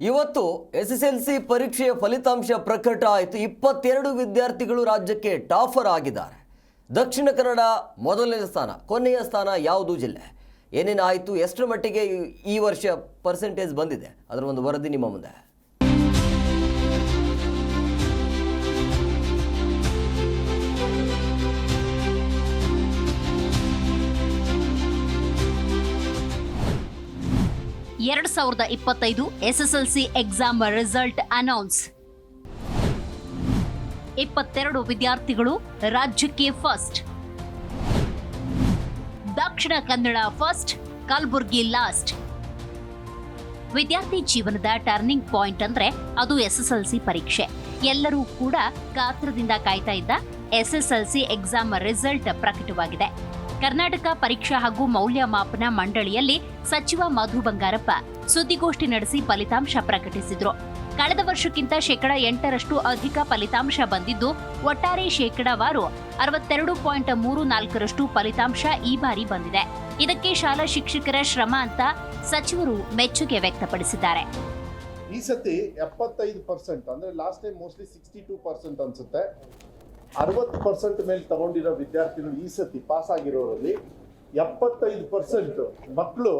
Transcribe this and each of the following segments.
ಇವತ್ತು S S L C ಪರೀಕ್ಷೆಯ ಫಲಿತಾಂಶ ಪ್ರಕಟ ಆಯಿತು. ಇಪ್ಪತ್ತೆರಡು ವಿದ್ಯಾರ್ಥಿಗಳು ರಾಜ್ಯಕ್ಕೆ ಟಾಫರ್ ಆಗಿದ್ದಾರೆ. ದಕ್ಷಿಣ ಕನ್ನಡ ಮೊದಲನೇ ಸ್ಥಾನ, ಕೊನೆಯ ಸ್ಥಾನ ಯಾವುದು ಜಿಲ್ಲೆ? ಏನೇನಾಯಿತು ಎಷ್ಟರ ಮಟ್ಟಿಗೆ ಈ- ವರ್ಷ ಪರ್ಸೆಂಟೇಜ್ ಬಂದಿದೆ? ಅದರ ಒಂದು ವರದಿ ನಿಮ್ಮ ಮುಂದೆ. ಎರಡ್ ಸಾವಿರದ ಇಪ್ಪತ್ತೈದು ಎಸ್ಎಸ್ಎಲ್ಸಿ ಎಕ್ಸಾಮ್ ರಿಸಲ್ಟ್ ಅನೌನ್ಸ್. ಇಪ್ಪತ್ತೆರಡು ವಿದ್ಯಾರ್ಥಿಗಳು ರಾಜ್ಯಕ್ಕೆ first. Dakshina Kannada first, Kalaburagi last. ವಿದ್ಯಾರ್ಥಿ ಜೀವನದ ಟರ್ನಿಂಗ್ ಪಾಯಿಂಟ್ ಅಂದ್ರೆ ಅದು ಎಸ್ಎಸ್ಎಲ್ಸಿ ಪರೀಕ್ಷೆ. ಎಲ್ಲರೂ ಕೂಡ ಕಾತ್ರದಿಂದ ಕಾಯ್ತಾ ಇದ್ದ ಎಸ್ಎಸ್ಎಲ್ಸಿ ಎಕ್ಸಾಮ್ ರಿಸಲ್ಟ್ ಪ್ರಕಟವಾಗಿದೆ. ಕರ್ನಾಟಕ ಪರೀಕ್ಷಾ ಹಾಗೂ ಮೌಲ್ಯಮಾಪನ ಮಂಡಳಿಯಲ್ಲಿ ಸಚಿವ ಮಧು ಬಂಗಾರಪ್ಪ ಸುದ್ದಿಗೋಷ್ಠಿ ನಡೆಸಿ ಫಲಿತಾಂಶ ಪ್ರಕಟಿಸಿದ್ರು. ಕಳೆದ ವರ್ಷಕ್ಕಿಂತ ಶೇಕಡ ಎಂಟರಷ್ಟು ಅಧಿಕ ಫಲಿತಾಂಶ ಬಂದಿದ್ದು, ಒಟ್ಟಾರೆ ಶೇಕಡಾವಾರು ಅರವತ್ತೆರಡು ಪಾಯಿಂಟ್ ಮೂರು ನಾಲ್ಕರಷ್ಟು ಫಲಿತಾಂಶ ಈ ಬಾರಿ ಬಂದಿದೆ. ಇದಕ್ಕೆ ಶಾಲಾ ಶಿಕ್ಷಕರ ಶ್ರಮ ಅಂತ ಸಚಿವರು ಮೆಚ್ಚುಗೆ ವ್ಯಕ್ತಪಡಿಸಿದ್ದಾರೆ. ಈ ಸತಿ ಎಪ್ಪತ್ತೈದು ಪರ್ಸೆಂಟ್ ಅಂದ್ರೆ last time mostly sixty two percent ಅನ್ಸುತ್ತೆ. ಅರವತ್ತು ಪರ್ಸೆಂಟ್ ಮೇಲೆ ತಗೊಂಡಿರೋ ವಿದ್ಯಾರ್ಥಿಗಳು ಈ ಸತಿ ಪಾಸ್ ಆಗಿರೋರಲ್ಲಿ ಎಪ್ಪತ್ತೈದು ಪರ್ಸೆಂಟ್ ಮಕ್ಕಳು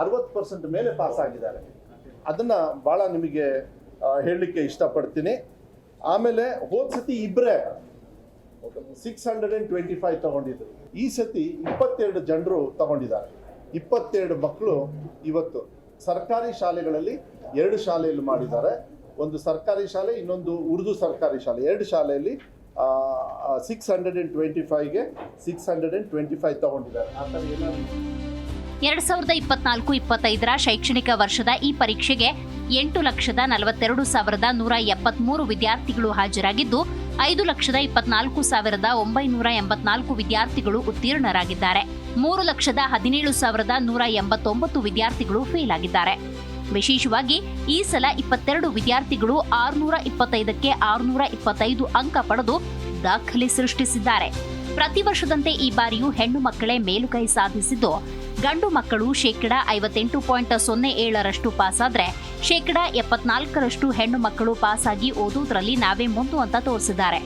ಅರವತ್ತು ಪರ್ಸೆಂಟ್ ಮೇಲೆ ಪಾಸ್ ಆಗಿದ್ದಾರೆ ಅದನ್ನ ಭಾಳ ನಿಮಗೆ ಹೇಳಲಿಕ್ಕೆ ಇಷ್ಟಪಡ್ತೀನಿ. ಆಮೇಲೆ ಹೋದ ಸತಿ ಇಬ್ಬರೇ six hundred and twenty five ತಗೊಂಡಿದ್ರು. ಈ ಸತಿ ಇಪ್ಪತ್ತೆರಡು ಜನರು ತಗೊಂಡಿದ್ದಾರೆ. ಇಪ್ಪತ್ತೆರಡು ಮಕ್ಕಳು ಇವತ್ತು ಸರ್ಕಾರಿ ಶಾಲೆಗಳಲ್ಲಿ ಎರಡು ಶಾಲೆಯಲ್ಲಿ ಮಾಡಿದ್ದಾರೆ. ಒಂದು ಸರ್ಕಾರಿ ಶಾಲೆ, ಇನ್ನೊಂದು ಉರ್ದು ಸರ್ಕಾರಿ ಶಾಲೆ. ಎರಡು ಶಾಲೆಯಲ್ಲಿ ಸಿಕ್ಸ್ ಹಂಡ್ರೆಡ್ ಟ್ವೆಂಟಿ ಫೈವ್ಗೆ ಸಿಕ್ಸ್ ಹಂಡ್ರೆಡ್ ಟ್ವೆಂಟಿ ಫೈವ್ ತಗೊಂಡಿದ್ದಾರೆ. ಎರಡ್ ಸಾವಿರದ ಇಪ್ಪತ್ನಾಲ್ಕು, ಇಪ್ಪತ್ತೈದರ ಶೈಕ್ಷಣಿಕ ವರ್ಷದ ಈ ಪರೀಕ್ಷೆಗೆ ಎಂಟು ಲಕ್ಷದ ನಲವತ್ತೆರಡು ಸಾವಿರದ ನೂರ ಎಪ್ಪತ್ಮೂರು ವಿದ್ಯಾರ್ಥಿಗಳು ಹಾಜರಾಗಿದ್ದು, ಐದು ಲಕ್ಷದ ಇಪ್ಪತ್ನಾಲ್ಕು ಸಾವಿರದ ಒಂಬೈನೂರ ಎಂಬತ್ನಾಲ್ಕು ವಿದ್ಯಾರ್ಥಿಗಳು ಉತ್ತೀರ್ಣರಾಗಿದ್ದಾರೆ. ಮೂರು ಲಕ್ಷದ ಹದಿನೇಳು ಸಾವಿರದ ನೂರ ಎಂಬತ್ತೊಂಬತ್ತು ವಿದ್ಯಾರ್ಥಿಗಳು ಫೇಲ್ ಆಗಿದ್ದಾರೆ. ವಿಶೇಷವಾಗಿ ಈ ಸಲ ಇಪ್ಪತ್ತೆರಡು ವಿದ್ಯಾರ್ಥಿಗಳು ಆರುನೂರ ಇಪ್ಪತ್ತೈದಕ್ಕೆ ಆರುನೂರ ಇಪ್ಪತ್ತೈದು ಅಂಕ ಪಡೆದು ದಾಖಲೆ ಸೃಷ್ಟಿಸಿದ್ದಾರೆ. ಪ್ರತಿ ವರ್ಷದಂತೆ ಈ ಬಾರಿಯೂ ಹೆಣ್ಣು ಮಕ್ಕಳೇ ಮೇಲುಗೈ ಸಾಧಿಸಿದ್ದು. ಗಂಡು ಮಕ್ಕಳು ಶೇಕಡ ಐವತ್ತೆಂಟು ಪಾಯಿಂಟ್ ಸೊನ್ನೆ ಏಳರಷ್ಟು ಪಾಸಾದ್ರೆ ಶೇಕಡ ಎಪ್ಪತ್ನಾಲ್ಕರಷ್ಟು ಹೆಣ್ಣು ಮಕ್ಕಳು ಪಾಸಾಗಿ ಓದುವುದರಲ್ಲಿ ನಾವೇ ಮುಂದು ಅಂತ ತೋರಿಸಿದ್ದಾರೆ.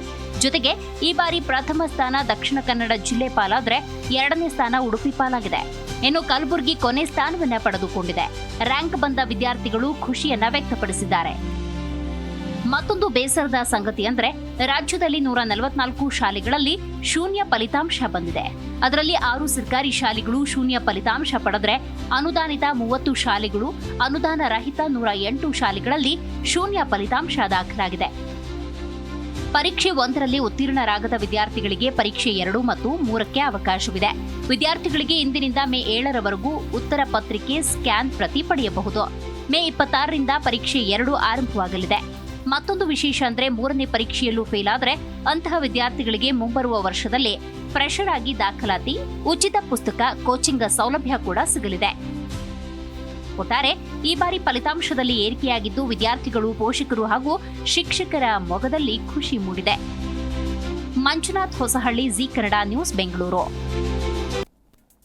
ಜೊತೆಗೆ ಈ ಬಾರಿ ಪ್ರಥಮ ಸ್ಥಾನ ದಕ್ಷಿಣ ಕನ್ನಡ ಜಿಲ್ಲೆ ಪಾಲಾದ್ರೆ ಎರಡನೇ ಸ್ಥಾನ ಉಡುಪಿ ಪಾಲಾಗಿದೆ. ಇನ್ನು ಕಲಬುರಗಿ ಕೊನೆ ಸ್ಥಾನವನ್ನ ಪಡೆದುಕೊಂಡಿದೆ. ರ್ಯಾಂಕ್ ಬಂದ ವಿದ್ಯಾರ್ಥಿಗಳು ಖುಷಿಯನ್ನ ವ್ಯಕ್ತಪಡಿಸಿದ್ದಾರೆ. ಮತ್ತೊಂದು ಬೇಸರದ ಸಂಗತಿ ಅಂದ್ರೆ ರಾಜ್ಯದಲ್ಲಿ ನೂರ ನಲವತ್ನಾಲ್ಕು ಶಾಲೆಗಳಲ್ಲಿ ಶೂನ್ಯ ಫಲಿತಾಂಶ ಬಂದಿದೆ. ಅದರಲ್ಲಿ ಆರು ಸರ್ಕಾರಿ ಶಾಲೆಗಳು ಶೂನ್ಯ ಫಲಿತಾಂಶ ಪಡೆದ್ರೆ ಅನುದಾನಿತ ಮೂವತ್ತು ಶಾಲೆಗಳು ಅನುದಾನ ರಹಿತ ನೂರ ಎಂಟು ಶಾಲೆಗಳಲ್ಲಿ ಶೂನ್ಯ ಫಲಿತಾಂಶ ದಾಖಲಾಗಿದೆ. ಪರೀಕ್ಷೆ ಒಂದರಲ್ಲಿ ಉತ್ತೀರ್ಣರಾಗದ ವಿದ್ಯಾರ್ಥಿಗಳಿಗೆ ಪರೀಕ್ಷೆ ಎರಡು ಮತ್ತು ಮೂರಕ್ಕೆ ಅವಕಾಶವಿದೆ. ವಿದ್ಯಾರ್ಥಿಗಳಿಗೆ ಇಂದಿನಿಂದ ಮೇ ಏಳರವರೆಗೂ ಉತ್ತರ ಪತ್ರಿಕೆ ಸ್ಕ್ಯಾನ್ ಪ್ರತಿ ಪಡೆಯಬಹುದು. ಮೇ ಇಪ್ಪತ್ತಾರರಿಂದ ಪರೀಕ್ಷೆ ಎರಡು ಆರಂಭವಾಗಲಿದೆ. ಮತ್ತೊಂದು ವಿಶೇಷ ಅಂದ್ರೆ ಮೂರನೇ ಪರೀಕ್ಷೆಯಲ್ಲೂ ಫೇಲ್ ಆದರೆ ಅಂತಹ ವಿದ್ಯಾರ್ಥಿಗಳಿಗೆ ಮುಂಬರುವ ವರ್ಷದಲ್ಲಿ ಫ್ರೆಷರ್ ಆಗಿ ದಾಖಲಾತಿ, ಉಚಿತ ಪುಸ್ತಕ ಕೋಚಿಂಗ್ ಸೌಲಭ್ಯ ಕೂಡ ಸಿಗಲಿದೆ. ಒಟ್ಟಾರೆ ಈ ಬಾರಿ ಫಲಿತಾಂಶದಲ್ಲಿ ಏರಿಕೆಯಾಗಿದ್ದು ವಿದ್ಯಾರ್ಥಿಗಳು, ಪೋಷಕರು ಹಾಗೂ ಶಿಕ್ಷಕರ ಮೊಗದಲ್ಲಿ ಖುಷಿ ಮೂಡಿದೆ. ಮಂಜುನಾಥ್ ಹೊಸಹಳ್ಳಿ, ಜಿ ಕನ್ನಡ ನ್ಯೂಸ್ ಬೆಂಗಳೂರು.